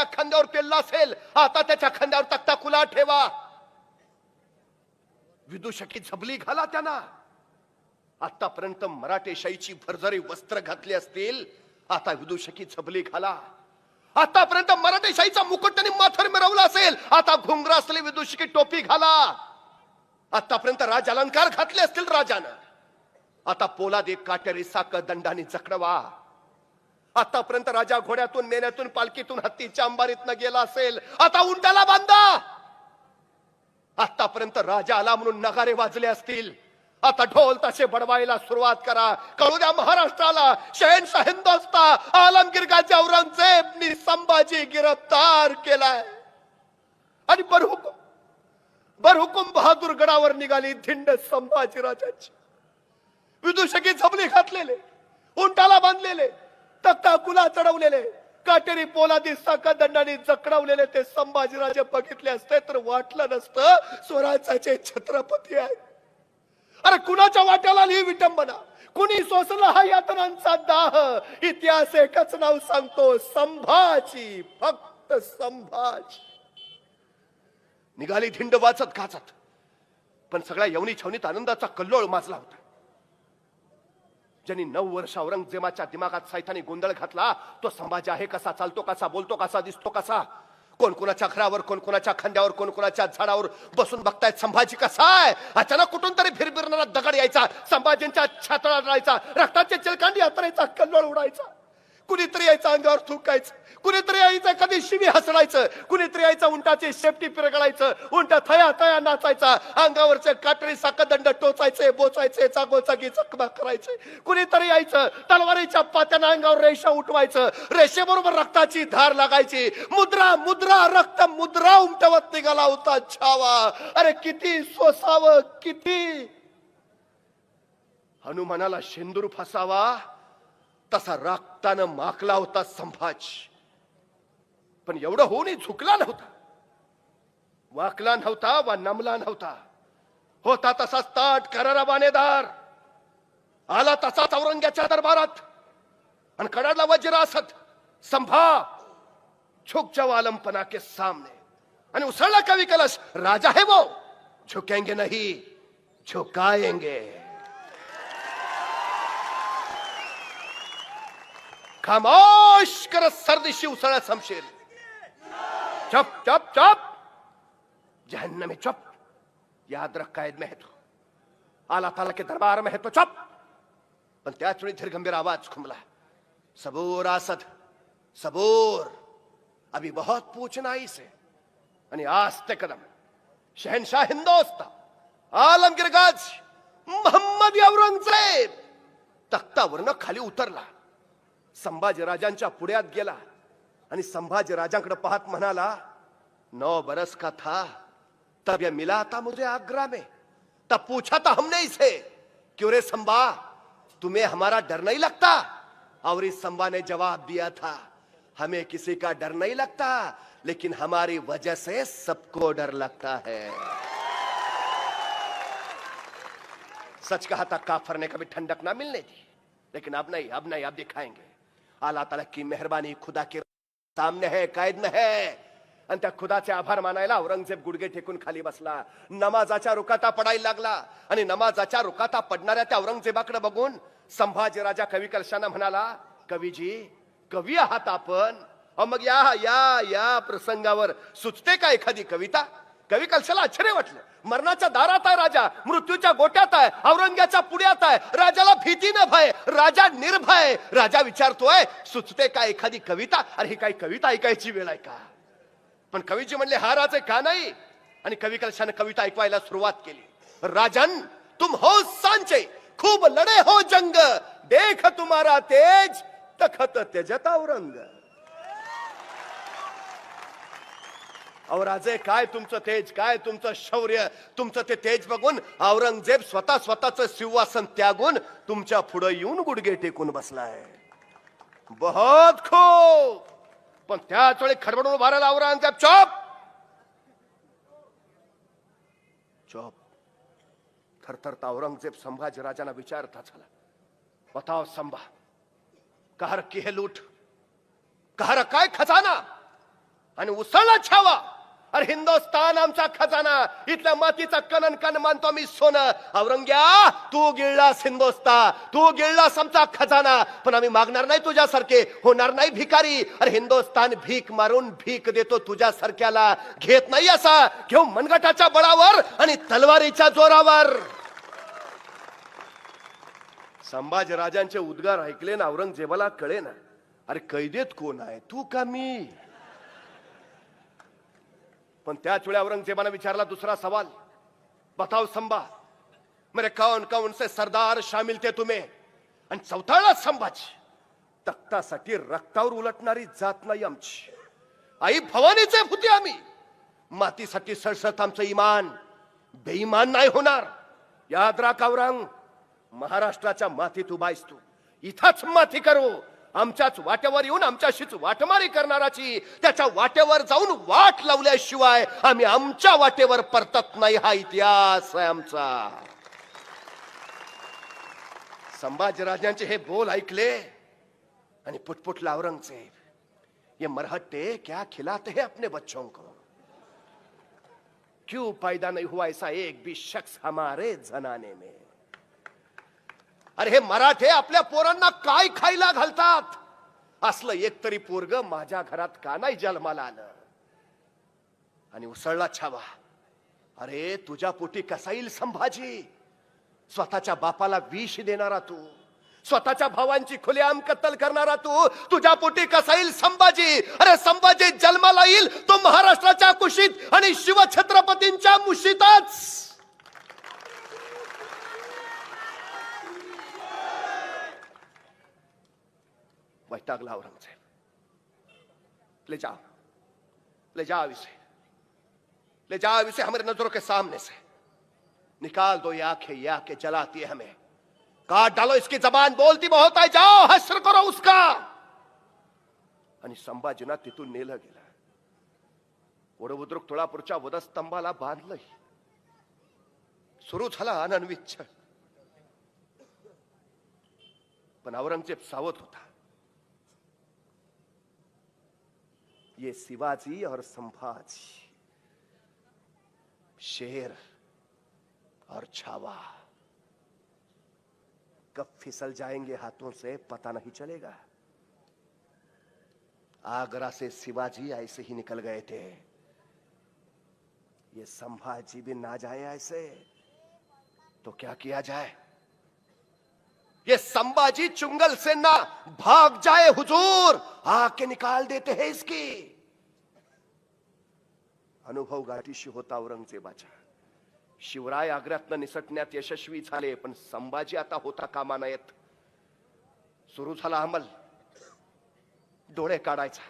आपल्या खांद्यावर पेलला असेल आता त्याच्या खांद्यावर तक्ता खुला ठेवा. विदूषकी झबली घाला त्यांना. आतापर्यंत मराठेशाहीची भरझरी वस्त्र घातली असतील आता विदूषकी झबली घाला. आतापर्यंत मराठेशाहीचा मुकुट त्यांनी माथर मिरवला असेल आता घुंगरा असलेली विदूषकी टोपी घाला. आतापर्यंत राज अलंकार घातले असतील राजानं. आता पोलाद एक काटेरी साक दंडाने जखडवा आतापर्यंत राजा घोड्यातून मेण्यातून पालखीतून हत्तीच्या अंबारीतनं गेला असेल. आता उंटाला बांधा. आतापर्यंत राजा आला म्हणून नगारे वाजले असतील. आता ढोल तसे बडवायला सुरुवात करा. कळू द्या महाराष्ट्राला शहनशाह हिंदोस्ता आलमगीर गाजी औरंगजेबनी संभाजी गिरफ्तार केलाय. आणि बरहुकुम बरहुकूम बहादूर गडावर निघाली धिंड संभाजी राजाची. विदूषकी झबली घातलेले उंटाला बांधलेले तक्ता कुला चढवलेले. काटेरी पोलादी साखा दंडाने जखडवलेले ते संभाजीराजे बघितले असते तर वाटलं नसतं स्वराज्याचे छत्रपती आहेत. अरे कुणाच्या वाट्याला ही विटंबना? कुणी सोसला हा यातनांचा दाह? इतिहास एकच नाव सांगतो संभाजी फक्त संभाजी. निघाली धिंड वाचत गाचत पण सगळ्या यवनी छवनीत आनंदाचा कल्लोळ माजला होता. ज्यांनी नऊ वर्ष औरंगजेबाच्या दिमागात सायतानी गोंधळ घातला तो संभाजी आहे कसा चालतो कसा बोलतो कसा दिसतो कसा? कोण कोणाच्या घरावर कोण कोणाच्या खांद्यावर कोण कोणाच्या झाडावर बसून बघतायत संभाजी कसा आहे? अचानक कुठून तरी फिरफिरणारा दगड यायचा संभाजींच्या छातळा राहायचा रक्ताचे चिलकांडी हातरायचा कल्लोळ उडायचा. कुणीतरी यायचं अंगावर थुकायचं कुणीतरी यायचं कधी शिवी हसडायचं कुणीतरी यायचं उंटाची शेपटी पिरगळायचं उंट थया थया नाचायचा अंगावरचे काटरी साखदंड टोचायचे बोचायचे चागोचागी चकमा करायचे. कुणीतरी यायचं तलवारीच्या पात्यानं अंगावर रेषा उठवायचं रेषेबरोबर रक्ताची धार लागायची. मुद्रा मुद्रा रक्त मुद्रा उमटवत निघाला होता छावा. अरे किती सोसावं किती? हनुमानाला शेंदूर फसावा तसा रक्तानं माकला होता संभाज. पण एवढं होऊनही झुकला नव्हता. वाकला नव्हता वा नमला नव्हता. होता तसाच ताट करारा बानेदार आला तसाच औरंग्याच्या दरबारात. आणि कडाडला वज्र असत. संभा. झुक जाओ आलमपना के सामने. आणि उसळला कवी कलश. राजा है वो. झुकेंगे नहीं झुकाएंगे खामोश करत सरदिशी उसळा समशेर चप चप चप। जहन्नम में चुप। याद रख कायद में है तो। आला ताला के दरबार में है तो चुप। पण त्याच वेळी धीरगंभीर आवाज खुमला सबोर आसद सबोर। अभी बहुत पूछना ही से। आणि आस्ते कदम। शहनशाह हिंदोस्ता आलमगीर गाज मोहम्मद औरंगजेब। तख्तावरनं खाली उतरला। संभाजी राजांच्या पुढ्यात गेला। आणि संभाजी राजांकडे पाहत म्हणाला, नौ बरस का था? तब यह मिला था मुझे आगरा में। तब पूछा था हमने इसे, क्यों रे संभा? तुम्हें हमारा डर नहीं लगता? और इस संभा ने जवाब दिया था, हमें किसी का डर नहीं लगता, लेकिन हमारी वजह से सबको डर लगता है। सच कहा था, काफर ने कभी ठंडक ना मिलने दी। लेकिन अब नहीं अब नहीं, अब दिखाएँगे। अल्लाह तला की मेहरबानी खुदा के सामने है कैद न है। आणि त्या खुदाचे आभार मानायला औरंगजेब गुडगे टेकून खाली बसला। नमाजाच्या रुकाता पडायला लागला आणि नमाजाच्या रुकाता पडणाऱ्या त्या औरंगजेबाकडे बघून संभाजी राजा कवी कलशाना म्हणाला कवीजी कवी आहात आपण? मग या या या प्रसंगावर सुचते का एखादी कविता? कवी कलशाला आश्चर्य वाटलं. मरणाच्या दारात आहे राजा मृत्यूच्या गोट्यात आहे औरंग्याच्या पुण्यात आहे. राजाला भीती न भय राजा निर्भय. राजा विचारतोय सुचते का एखादी कविता? अरे ही काही कविता ऐकायची वेळ आहे का? पण कवीजी म्हणले हा राज का नाही? आणि कवी कलशानं कविता ऐकवायला सुरुवात केली. राजन तुम हो सांचे खूप लढे हो जंग. देख तुम्हारा तेज तखत तेजत औरंग. अहो काय तुमचं तेज? काय तुमचं शौर्य? तुमचं ते तेज बघून औरंगजेब स्वतः स्वतःच सिंहासन त्यागून तुमच्यापुढे येऊन गुडघे टेकून बसलाय. बहुत खूप! पण त्याच वेळी खडबडून उभा औरंगजेब. चोप! चॉप. थरथरता औरंगजेब संभाजी राजांना विचारता झाला. बताव संभा कहर की हे लूट? कहर काय खजाना? आणि उसळला छावा? अरे हिंदुस्थान आमचा खजाना इथल्या मातीचा कणन कण मानतो आम्ही सोनं. औरंग्या तू गिळलास हिंदुस्तान तू गिळलास आमचा खजाना. पण आम्ही मागणार नाही तुझ्यासारखे होणार नाही भिकारी. अरे हिंदुस्तान भीक मारून भीक देतो तुझ्यासारख्याला. घेत नाही असा घेऊ मनगटाच्या बळावर आणि तलवारीच्या जोरावर. संभाजीराजांचे उद्गार ऐकले ना औरंगजेबाला कळे ना अरे कैदेत कोण आहे? तू का मी? पण त्याच वेळी औरंगजेबाने विचारला दुसरा सवाल. बताव संभा मेरे कौन कौन से सरदार शामिल थे तुम्ही? आणि चौथाळा संभाजी तख्तासाठी रक्तावर उलटणारी जात नाही आमची. आई भवानीचे होते आम्ही. मातीसाठी सळसळत आमचं इमान बेईमान नाही होणार. याद राख औरंग महाराष्ट्राच्या मातीत उभायस तू. इथंच माती करू. आमच्याच वाट्यावर येऊन आमच्याशीच वाटमारी करणाराची त्याच्या वाट्यावर जाऊन वाट लावल्याशिवाय आम्ही आमच्या वाटेवर परतत नाही हा इतिहास आहे आमचा. संभाजीराजांचे हे बोल ऐकले आणि पुटपुटला औरंगजेब ये मरहट्टे क्या खिलाते हैं अपने बच्चों को? क्यों पैदा नहीं हुआ ऐसा एक भी शख्स हमारे जनाने में? अरे हे मराठे आपल्या पोरांना काय खायला घालतात? असलं एक तरी पोरग माझ्या घरात का नाही जन्माला आलं? आणि उसळला छावा. अरे तुझ्या पोटी कसा येईल संभाजी? स्वतःच्या बापाला विष देणारा तू. स्वतःच्या भावांची खुलेआम कत्तल करणारा तू. तुझ्या पोटी कसा येईल संभाजी? अरे संभाजी जन्माला येईल तो महाराष्ट्राच्या कुशीत आणि शिवछत्रपतींच्या मुशीतच! वैतागला औरंगजेब ले जाओ ले जाओ इसे ले जाओ इसे हमारे नजरों के सामने से. निकाल दो ये आंखें ये आंखें जलाती है हमें. काट डालो इसकी जबान बोलती बहुत आहे जाओ हसर करो उसका. आणि संभाजीना तिथून नेलं गेलं. वडबुद्रुक तुळापूरच्या वधस्तंभाला बांधलंय सुरू झाला आनंदविच्छळ पण औरंगजेब सावध होता. ये शिवाजी और संभाजी। शेर और छावा। कब फिसल जाएँगे हाथों से पता नहीं चलेगा। आगरा से शिवाजी ऐसे ही निकल गए थे। ये संभाजी भी ना जाए ऐसे तो क्या किया जाए? ये संभाजी चुंगल से ना भाग जाए हुजूर आके निकाल देते हैं इसकी। अनुभव गाठीशी होता औरंगजेबाच्या शिवराय आग्र्यातनं निसटण्यात यशस्वी झाले पण संभाजी आता होता कामा नयेत. सुरू झाला अंमल. डोळे काढायचा.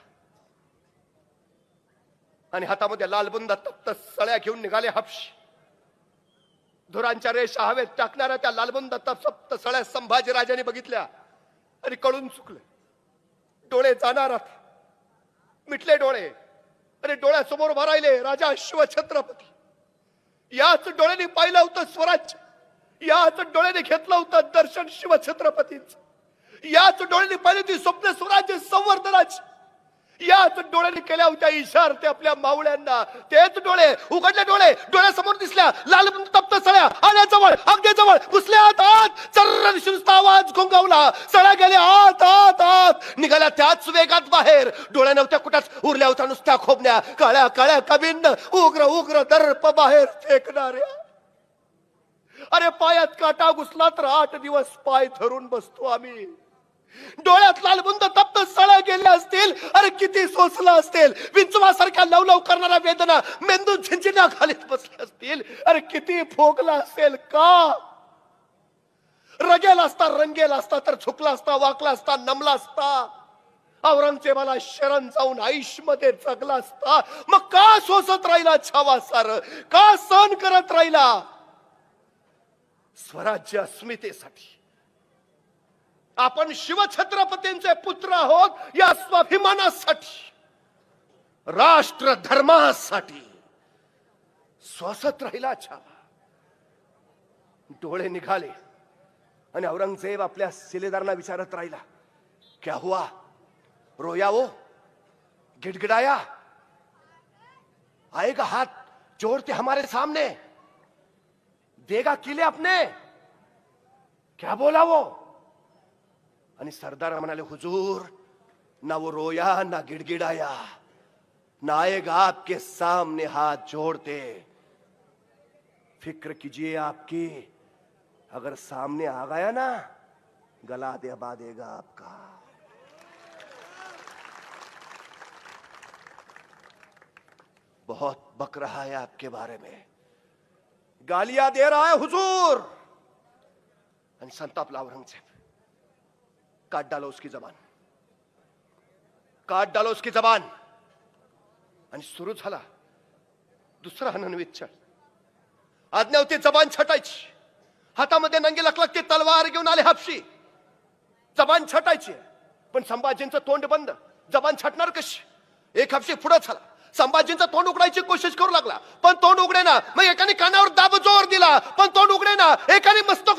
आणि हातामध्ये लालबुंदा तप्त सळ्या घेऊन निघाले हपशी. धुरांच्या रेषा हवेत टाकणाऱ्या त्या लालबुंद सप्त सळ्या संभाजीराजाने बघितल्या आणि कळून चुकले. डोळे जाणार मिटले डोळे अरे डोळ्यासमोर उभा राहिले राजा शिवछत्रपती. याच डोळ्याने पाहिलं होतं स्वराज्य. याच डोळ्याने घेतलं होतं दर्शन शिवछत्रपतींच. याच डोळ्याने पाहिलं होती स्वप्न स्वराज्य संवर्धनाची. याच डोळ्याने केल्या होत्या इशार ते आपल्या मावळ्यांना. तेच डोळे उघडले डोळे. डोळ्यासमोर दिसल्या. लाल तप्त सळ्या. आल्याजवळ अगदी जवळ घुसल्या आत आत. चर्र आवाज घोंगावला. सळ्या गेल्या आत आत आत. निघाल्या त्याच वेगात बाहेर. डोळ्या नव्हत्या कुठंच. उरल्या होत्या नुसत्या खोबण्या. काळ्या काळ्या कबीन उग्र उग्र दर्प बाहेर फेकणाऱ्या. अरे पायात काटा घुसला तर आठ दिवस पाय धरून बसतो आम्ही. डोळ्यात लालबुंद तप्त सळ गेले असतील. अरे किती सोसला असतील. विंचवासारख्या लवलव करणाऱ्या वेदना मेंदू झिंजिना खालीत बसले असतील. अरे किती फोगला असेल का? रगेल असता रंगेल असता तर झुकला असता वाकला असता नमला असता. औरंगजेबाला शरण जाऊन आयुषमध्ये जगला असता. मग का सोसत राहिला छावा सार? का सहन करत राहिला? स्वराज्य अस्मितेसाठी. आपण शिवछत्रपतींचे पुत्र आहोत या स्वाभिमानासाठी राष्ट्र धर्मासाठी स्वसत राहिला छावा. डोळे निघाले आणि औरंगजेब आपल्या शिलेदारांना विचारत राहिला क्या हुआ? रोया वो गिड़गिड़ाया? आएगा हाथ जोड़ते हमारे सामने। देगा किले अपने। क्या बोला वो? सरदार म्हणाले, हुजूर ना वो रोया, ना गिड़गिड़ाया, ना आएगा आपके सामने हाथ जोड़ते। फ़िक्र कीजिए आपकी, अगर सामने आ गया ना, गला दबा देगा आपका। बहुत बक रहा है आपके बारे में। गालियाँ दे रहा है, हुजूर। आणि संतापला औरंगज़ेब काट डालो उसकी जबान. काट डालो उसकी जबान. आणि सुरू झाला दुसरा हननवित छळ आज्ञा होती जबान छटायची. हातामध्ये नंगी लकलकती तलवार घेऊन आले हापशी. जबान छटायची. पण संभाजींचं तोंड बंद. जबान छटणार कशी? एक हापशी पुढे झाला. संभाजींचं तोंड उघडायची कोशिश करू लागला. पण तोंड उघडे ना. मग एकाने कानावर दाब जोर दिला. पण तोंड उघडे ना. एकाने मस्त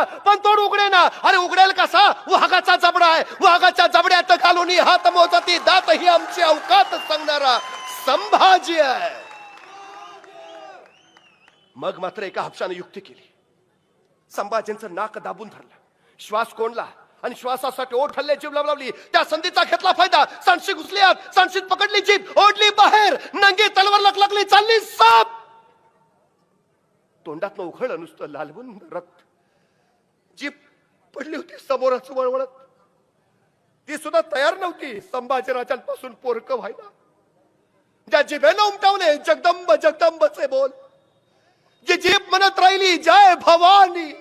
ना पण तो उघडे ना. अरे उघडेल कसा? वाघाचा जबडा आहे. वाघाच्या जबड्यात घालून हात मोजती. दात ही आमची अवकात सांगणारा संभाजी आहे. मग मात्र एका हापशाने युक्ती केली. संभाजींचं नाक दाबून धरलं. श्वास कोंडला आणि श्वासासाठी ओठ हल्ले जीव लावली. त्या संधीचा घेतला फायदा. सांशी घुसली आत. सांशीत पकडली जीभ. ओढली बाहेर. नंगी तलवार लागली चालली साप. तोंडात उघडलं नुसतं लालवून रक्त. जीभ पडली होती समोरच वळवळत. ती सुद्धा तयार नव्हती. संभाजीराजांपासून पोरक व्हायला. ज्या जिभेनं उमटवले जगदंब जगदंबचे बोल. जी जीप म्हणत राहिली जय भवानी.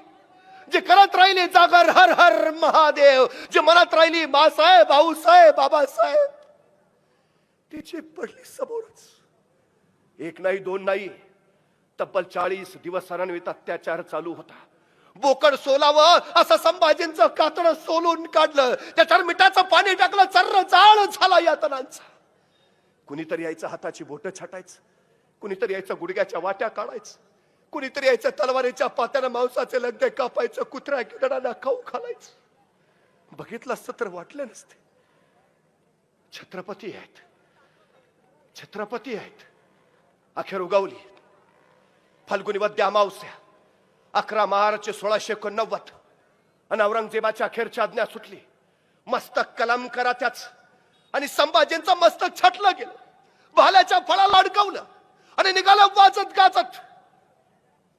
जे करत राहिली जागर हर हर महादेव. जे म्हणत राहिली मासाहेब भाऊसाहेब बाबासाहेब. ती जीप पडली समोरच. एक नाही दोन नाही. तब्बल चाळीस दिवस अत्याचार चालू होता. बोकड सोलावं असं संभाजींचं कातडं सोलून काढलं. त्याच्यावर मिठाचं पाणी टाकलं चर्र जाळ झाला यातनांचा. कुणीतरी यायचं हाताची बोट छाटायचं. कुणीतरी यायचं गुडघ्याच्या वाट्या काढायचं. कुणीतरी यायचं तलवारीच्या पात्यानं मांसाचे लगदे कापायचं कुत्र्या किडाला खाऊ खालायचं बघितलं असतं तर वाटलं नसते. छत्रपती आहेत. छत्रपती आहेत. अखेर उगावली फाल्गुनी वद्या अमावस्या. अकरा मार्च सोळाशे एकोणनव्वद. आणि औरंगजेबाच्या अखेरची आज्ञा सुटली. मस्तक कलम करा त्याच. आणि संभाजींचं मस्तक छाटलं गेलं. भाल्याच्या फळाला अडकवलं. आणि निघालं वाजत गाजत.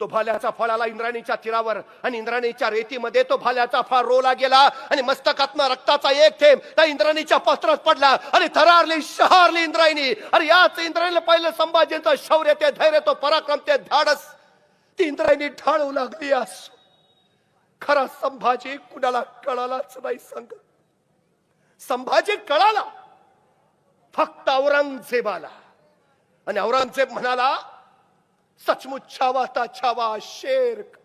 तो भाल्याचा फळाला इंद्राणीच्या तीरावर आणि इंद्राणीच्या रेतीमध्ये तो भाल्याचा फळ रोला गेला. आणि मस्तकातनं रक्ताचा एक थेंब त्या इंद्राणीच्या पत्रात पडला. आणि थरारली शहारली इंद्रायणी. अरे याच इंद्रायणीला पाहिलं संभाजींचं शौर्य ते धैर्य तो पराक्रम ते धाडस. इंद्रायणी ठाळू लागली असो. खरा संभाजी कुणाला कळालाच नाही सांगत. संभाजी कळाला. फक्त औरंगजेबाला. आणि औरंगजेब म्हणाला सचमुच छावा ता छावा शेर का.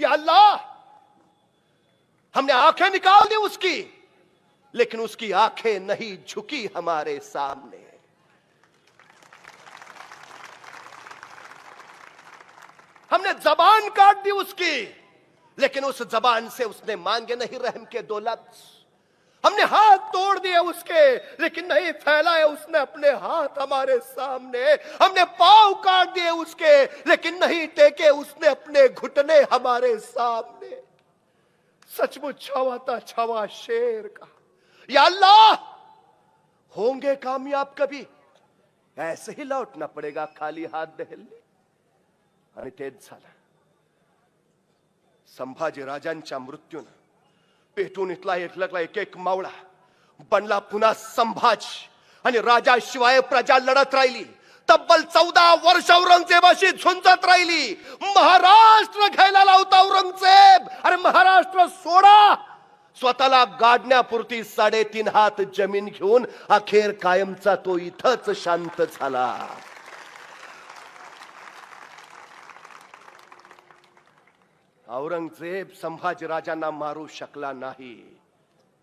या अल्लाह हमने आंखें निकाल दी उसकी लेकिन उसकी आंखें नहीं झुकी हमारे सामने. हमने जबान काट दी उसकी, लेकिन उस जबान से उसने मांगे नहीं रहम के दो लफ्ज। हमने हाथ तोड़ दिए उसके, लेकिन नहीं फैलाए उसने अपने हाथ हमारे सामने। हमने पाव काट दिए उसके, लेकिन नहीं टेके उसने अपने घुटने हमारे सामने। सचमुच छावा था छावा शेर का या अल्लाह, होंगे कामयाब कभी। ऐसे ही लौटना पड़ेगा खाली हाथ दहलने। आणि तेच झालं. संभाजी राजांच्या मृत्यूनं पेटून इथला एकलकला एक एक मावळा बनला पुन्हा संभाज आणि राजाशिवाय प्रजा लढत राहिली. तब्बल चौदा वर्ष औरंगजेबाशी झुंजत राहिली. महाराष्ट्र घ्यायला लावता औरंगजेब. अरे महाराष्ट्र सोडा. स्वतःला गाडण्यापुरती साडेतीन हात जमीन घेऊन अखेर कायमचा तो इथंच शांत झाला. औरंगजेब संभाजीराजांना मारू शकला नाही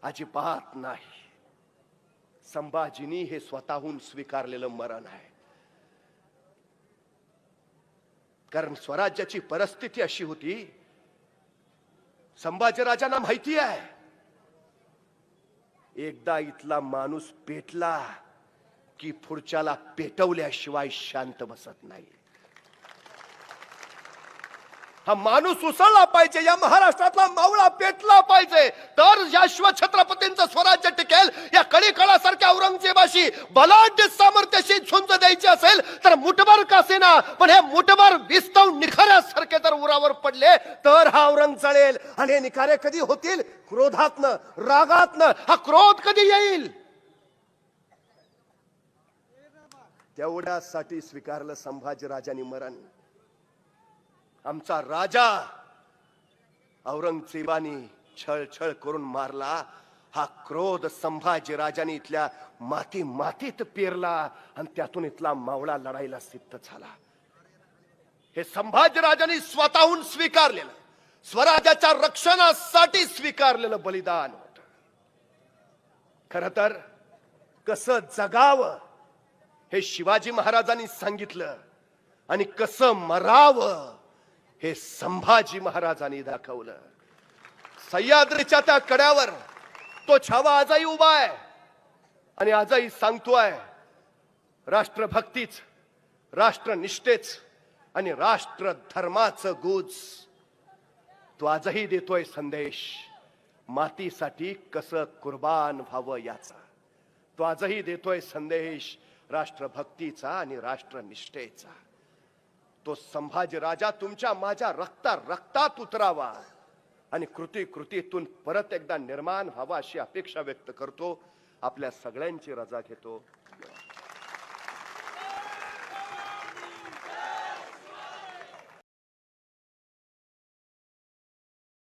अजिबात नाही. संभाजीनी हे स्वतःहून स्वीकारलेलं मरण आहे. कारण स्वराज्याची परिस्थिती अशी होती संभाजीराजांना माहिती आहे. एकदा इथला माणूस पेटला की पुढच्याला पेटवल्याशिवाय शांत बसत नाही. हा माणूस उसळला पाहिजे या महाराष्ट्रातला मावळा पेटला पाहिजे. तर याश्व छत्रपतींचं स्वराज्य टिकेल या कळीकळासारख्या औरंगजेबाशी बलाढ्य सामर्थ्याशी झुंज द्यायची असेल तर मुठभर कासेना पण हे मुठभर विस्तव निखाऱ्यासारखे जर उरावर पडले तर हा औरंग चळेल आणि हे निखारे कधी होतील? क्रोधातनं रागातनं. हा क्रोध कधी येईल? तेवढ्यासाठी स्वीकारलं संभाजी राजांनी मरण. आमचा राजा औरंगजेबानी छळ छळ करून मारला. हा क्रोध संभाजी राजाने इथल्या माती मातीत पेरला आणि त्यातून इथला मावळा लढाईला सिद्ध झाला. हे संभाजी राजांनी स्वतःहून स्वीकारलेलं स्वराज्याच्या रक्षणासाठी स्वीकारलेलं बलिदान होत. खर तर कसं जगावं हे शिवाजी महाराजांनी सांगितलं आणि कसं मरावं हे संभाजी महाराजांनी दाखवलं. सह्याद्रीच्या त्या कड्यावर तो छावा आजही उभा आहे आणि आजही सांगतोय राष्ट्रभक्तीच राष्ट्रनिष्ठेच आणि राष्ट्र धर्माचं गुज. तो आजही देतोय संदेश मातीसाठी कसं कुर्बान व्हावं याचा. तो आजही देतोय संदेश राष्ट्रभक्तीचा आणि राष्ट्रनिष्ठेचा. तो संभाजी राजा तुमच्या माझ्या रक्ता रक्तात उतरावा. आणि कृती कृतीतून परत एकदा निर्माण व्हावा अशी अपेक्षा व्यक्त करतो. आपल्या सगळ्यांची रजा घेतो.